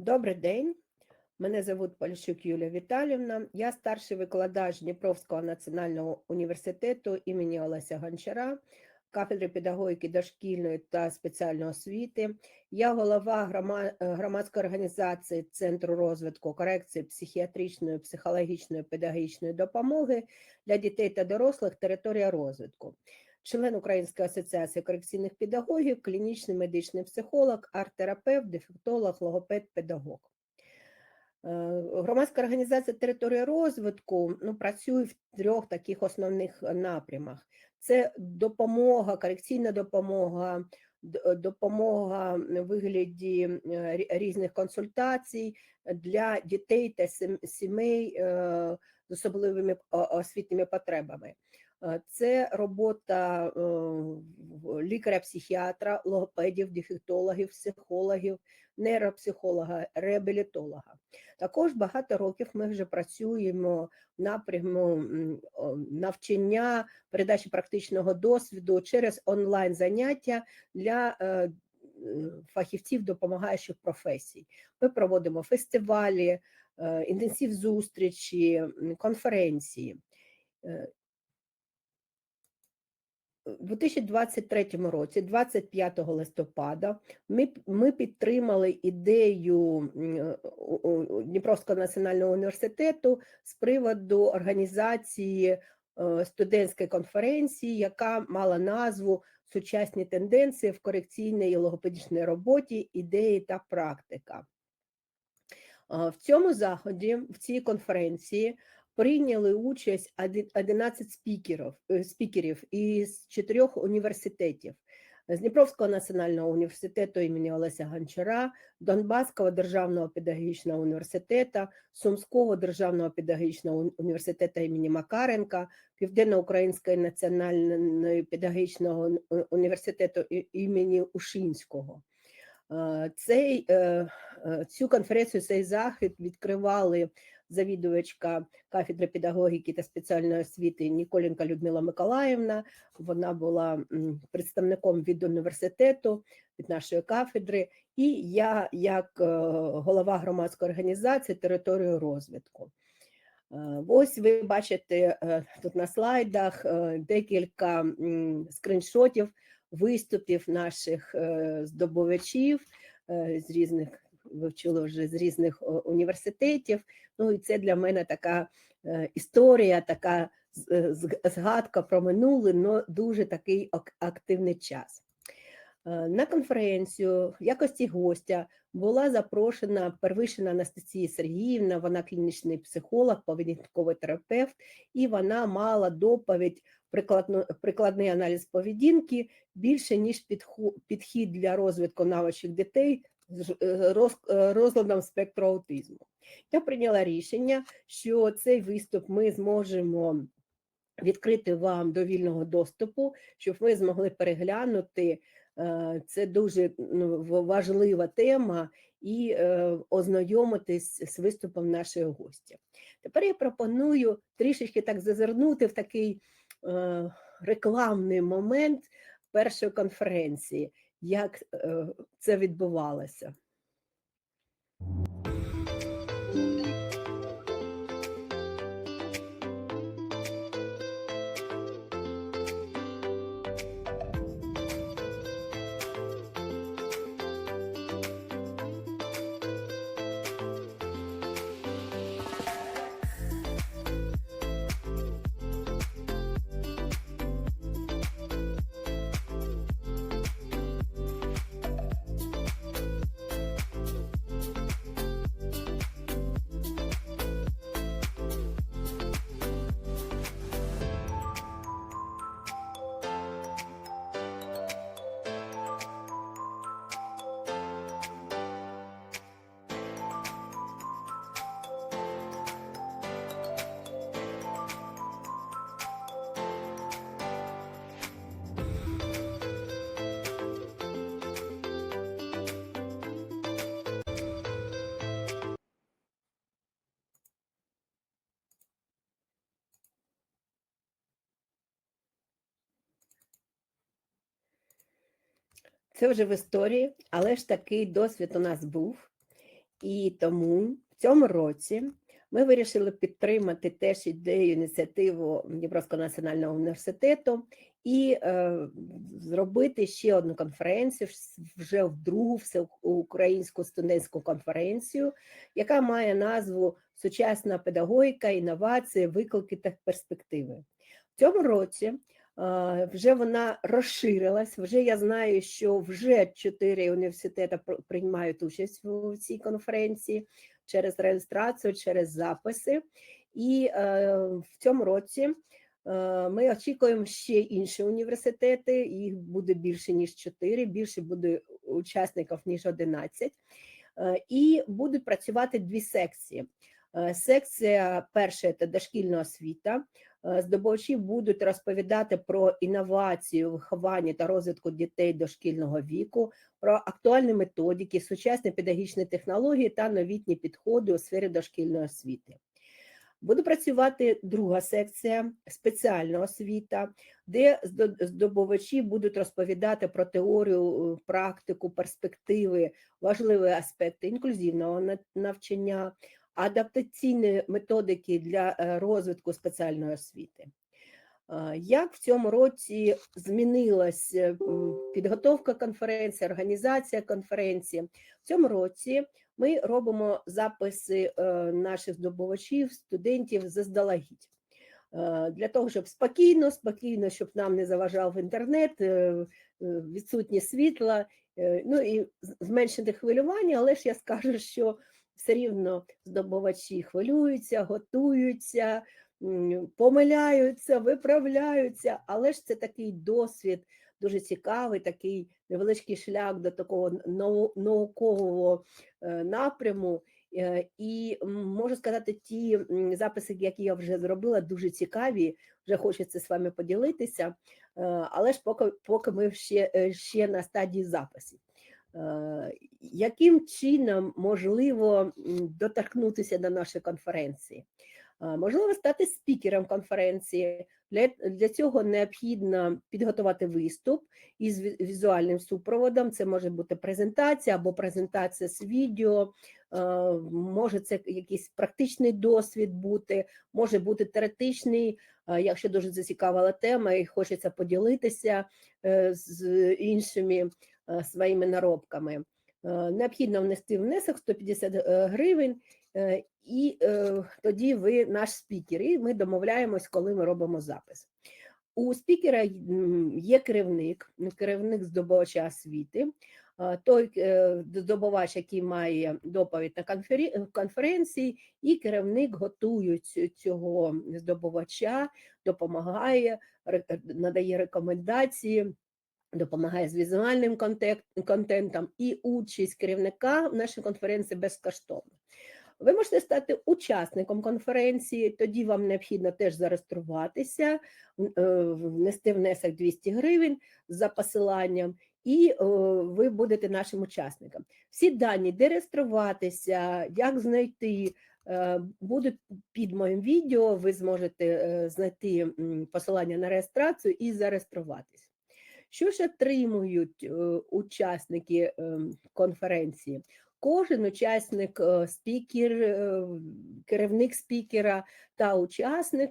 Добрий день. Мене звуть Польщук Юлія Віталівна. Я старший викладач Дніпровського національного університету імені Олеся Гончара, кафедри педагогіки дошкільної та спеціальної освіти. Я голова громадської організації Центру розвитку корекції психіатричної, психологічної, педагогічної допомоги для дітей та дорослих територія розвитку. Член Української асоціації корекційних педагогів, клінічний медичний психолог, арт-терапевт, дефектолог, логопед, педагог. Е, Громадська організація територія розвитку ну, працює в трьох таких основних напрямах: це допомога, корекційна допомога, допомога в вигляді е, різних консультацій для дітей та сімей е, з особливими освітніми потребами. Е, Це робота е, лікаря-психіатра, логопедів, дефектологів, психологів, нейропсихолога, реабілітолога. Також багато років ми вже працюємо в напряму навчання, передачі практичного досвіду через онлайн заняття для е, фахівців допомагаючих професій. Ми проводимо фестивалі, інтенсив зустрічі, конференції. Е, У 2023 році, 25 листопада, ми, ми підтримали ідею у Дніпровського національного університету з приводу організації е, студентської конференції, яка мала назву Сучасні тенденції в корекційній і логопедичній роботі, ідеї та практика. В цьому заході, в цій конференції, прийняли участь 11 спікерів, е, спікерів із чотирьох університетів. З Дніпровського національного університету імені Олеся Гончара, Донбаського державного педагогічного університету, Сумського державного педагогічного університету імені Макаренка, Південно-Українського національного педагогічного університету імені Ушинського. Е, Цей, е, е, цю конференцію, цей захід відкривали завідувачка кафедри педагогіки та спеціальної освіти Ніколенка Людмила Миколаївна. Вона була представником від університету, від нашої кафедри, і я, як е, голова громадської організації територію розвитку. Е, Ось ви бачите е, тут на слайдах декілька м, скріншотів виступів наших здобувачів з різних, ви вчили вже з різних університетів. Ну і це для мене така е, історія, така е, згадка про минуле, але дуже такий активний час. Е, На конференцію в якості гостя була запрошена Первишина Анастасія Сергіївна, вона клінічний психолог, поведінковий терапевт, і вона мала доповідь прикладний аналіз поведінки більше, ніж підхід для розвитку навичок дітей з е, е, розладом спектру аутизму. Я прийняла рішення, що цей виступ ми зможемо відкрити вам до вільного доступу, щоб ви змогли переглянути. Е, Це дуже ну, важлива тема і ознайомитись з виступом нашої гості. Тепер я пропоную трішечки так зазирнути в такий рекламний момент першої конференції, як е, це відбувалося. Це вже в історії, але ж такий досвід у нас був. І тому в цьому році ми вирішили підтримати теж ідею ініціативу Дніпровського національного університету і е, зробити ще одну конференцію вже в другу всеукраїнську студентську конференцію, яка має назву Сучасна педагогіка, інновації, виклики та перспективи. В цьому році вже вона розширилась. Вже я знаю, що вже чотири університети пр- приймають участь у цій конференції через реєстрацію, через записи. І е, в цьому році е, ми очікуємо ще інші університети. Їх буде більше ніж чотири, більше буде учасників ніж 11. Е, І будуть працювати дві секції. Е, Секція перша це дошкільна освіта. Е, Здобувачі будуть розповідати про інновацію, виховання та розвитку дітей дошкільного віку, про актуальні методики, сучасні педагогічні технології та новітні підходи у сфері дошкільної освіти. Буде працювати друга секція спеціальна освіта, де здобувачі будуть розповідати про теорію, е, практику, перспективи, важливі аспекти інклюзивного навчання, адаптаційні методики для е, розвитку спеціальної освіти. Як в цьому році змінилась е, підготовка конференції, організація конференції? В цьому році ми робимо записи е, наших здобувачів, студентів заздалегідь. Для того, щоб спокійно, спокійно, щоб нам не заважав інтернет, е, світла, ну і зменшити хвилювання, але ж я скажу, що все рівно здобувачі хвилюються, готуються, помиляються, виправляються, але ж це такий досвід дуже цікавий, такий невеличкий шлях до такого наукового е, напряму. Е, І можу сказати, ті записи, які я вже зробила, дуже цікаві. Вже хочеться з вами поділитися, е, але ж поки, поки ми ще, ще на стадії записів. Е, Яким чином можливо доторкнутися до нашої конференції? Е, Можливо, стати спікером конференції. Для, для цього необхідно підготувати виступ із візуальним супроводом. Це може бути презентація або презентація з відео, е, може це якийсь практичний досвід бути, може бути теоретичний, якщо дуже зацікавила тема і хочеться поділитися з іншими своїми наробками. Е, Необхідно внести внесок 150 е, гривень, е, і е, тоді ви наш спікер, і ми домовляємось, коли ми робимо запис. У спікера є керівник, керівник здобувача освіти, той е, здобувач, який має доповідь на конференції, і керівник готує цього здобувача, допомагає, надає рекомендації допомагає з візуальним контентом і участь керівника в нашій конференції безкоштовно. Ви можете стати учасником конференції, тоді вам необхідно теж зареєструватися, е, внести внесок 200 гривень за посиланням, і е, ви будете нашим учасником. Всі дані, де реєструватися, як знайти, е, будуть під моїм відео. Ви зможете знайти посилання на реєстрацію і зареєструватися. Що ж отримують е, учасники е, конференції? Кожен учасник, е, спікер, керівник спікера та учасник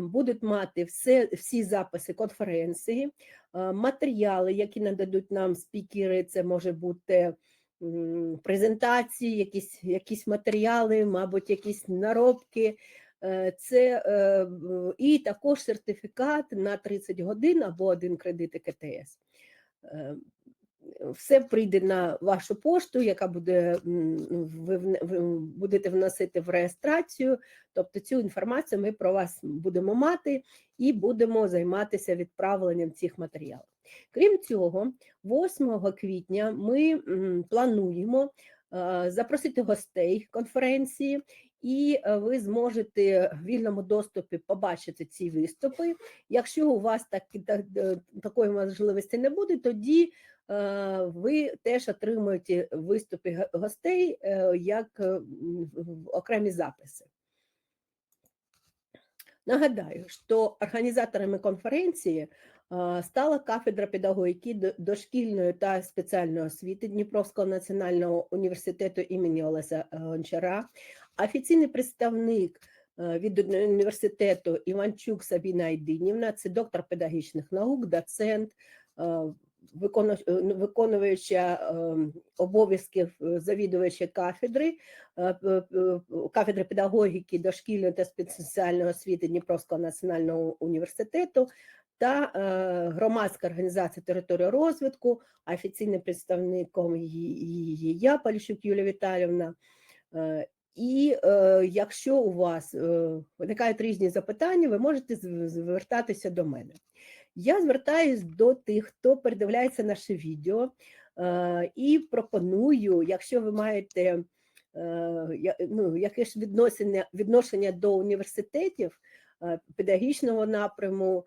будуть мати все, всі записи конференції, матеріали, які нададуть нам спікери, це може бути презентації, якісь, якісь матеріали, мабуть, якісь наробки. Е, Це е, і також сертифікат на 30 годин або один кредит КТС. Е, Все прийде на вашу пошту, яка буде ви, будете вносити в реєстрацію. Тобто цю інформацію ми про вас будемо мати і будемо займатися відправленням цих матеріалів. Крім цього, 8 квітня ми плануємо запросити гостей конференції, і е, ви зможете в вільному доступі побачити ці виступи. Якщо у вас так, так, е, такої можливості не буде, тоді е, ви теж отримуєте виступи гостей як в- окремі записи. Нагадаю, що організаторами конференції стала кафедра педагогіки дошкільної та спеціальної освіти Дніпровського національного університету імені Олеся е, Гончара, офіційний представник е, від університету Іванчук Сабіна Айдинівна, це доктор педагогічних наук, доцент, е, викону- е, виконуюча е, обов'язків е, завідувача кафедри, е, кафедри педагогіки дошкільної та спеціальної освіти Дніпровського національного університету та е, громадська організація територія розвитку, офіційним представником її я, Поліщук Юлія Віталівна. Е, І е, якщо у вас е, виникають різні запитання, ви можете звертатися до мене. Я звертаюсь до тих, хто передивляється наше відео, е, і пропоную, якщо ви маєте е, ну, якесь відношення, відношення до університетів, е, педагогічного напряму,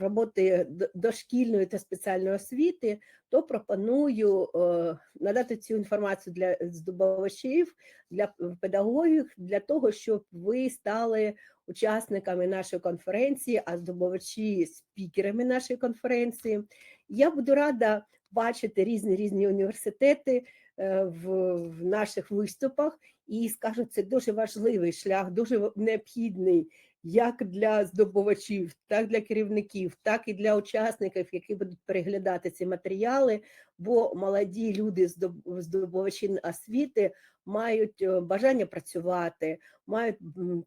роботи д- дошкільної та спеціальної освіти, то пропоную е, надати цю інформацію для здобувачів, для педагогів, для того, щоб ви стали учасниками нашої конференції, а здобувачі спікерами нашої конференції. Я буду рада бачити різні різні університети е, в, в наших виступах і скажу, це дуже важливий шлях, дуже необхідний як для здобувачів, так для керівників, так і для учасників, які будуть переглядати ці матеріали, бо молоді люди, здоб- здобувачі освіти, мають е, бажання працювати, мають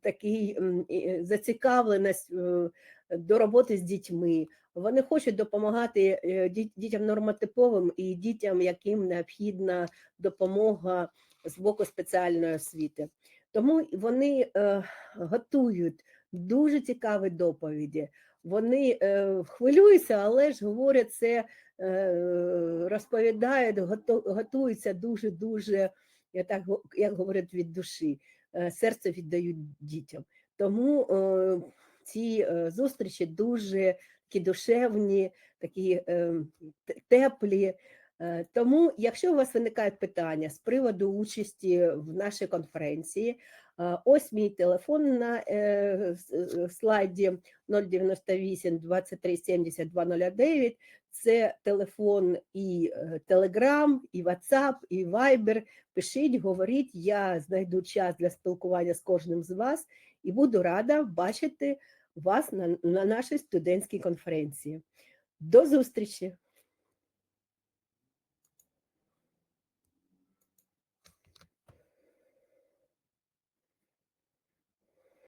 такий е, зацікавленість е, до роботи з дітьми. Вони хочуть допомагати дітям нормотиповим і дітям, яким необхідна допомога з боку спеціальної освіти. Тому вони е, готують дуже цікаві доповіді. Вони е, хвилюються, але ж говорять це, е, розповідають, готуються дуже дуже, я так як говорять, від душі, е, серце віддають дітям. Тому е, ці е, зустрічі дуже такі душевні, такі е, теплі. Е, Тому, якщо у вас виникають питання з приводу участі в нашій конференції, е, ось мій телефон на е, слайді 098 23 70 209. Це телефон і Телеграм, і WhatsApp, і Viber. Пишіть, говоріть, я знайду час для спілкування з кожним з вас і буду рада бачити вас на, на нашій студентській конференції. До зустрічі!